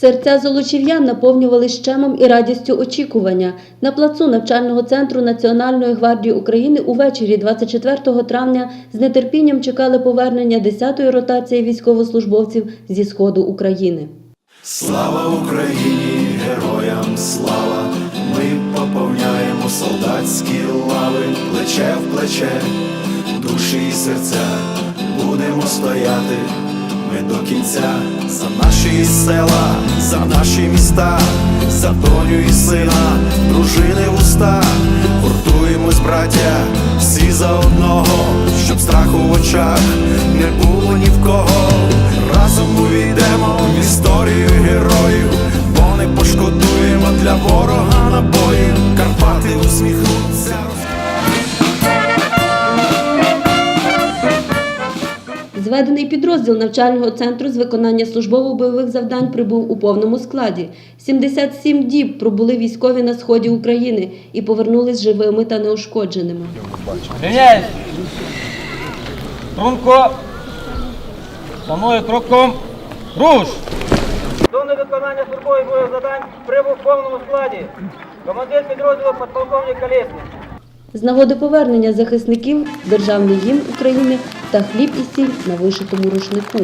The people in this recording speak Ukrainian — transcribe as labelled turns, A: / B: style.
A: Серця золочів'ян наповнювали щемом і радістю очікування. На плацу навчального центру Національної гвардії України увечері 24 травня з нетерпінням чекали повернення 10-ї ротації військовослужбовців зі сходу України.
B: Слава Україні, героям слава! Ми поповняємо солдатські лави, плече в плече, душі і серця будемо стояти. Ми до кінця за наші села, за наші міста, за доню і сина, дружини уста, гуртуємось, браття, всі за одного, щоб страху в очах не було ні в кого. Разом увійдемо в історію героїв, бо не пошкодуємо для ворога набоїв. Карпати усміхнуться.
A: Зведений підрозділ навчального центру з виконання службово-бойових завдань прибув у повному складі. 77 діб пробули військові на сході України і повернулись живими та неушкодженими.
C: За мною кроком! Руш! До невиконання службових бойових завдань прибув в повному складі. Командир підрозділу подполковник Колєсник.
A: З нагоди повернення захисників державний гімн України та хліб і сіль на вишитому рушнику.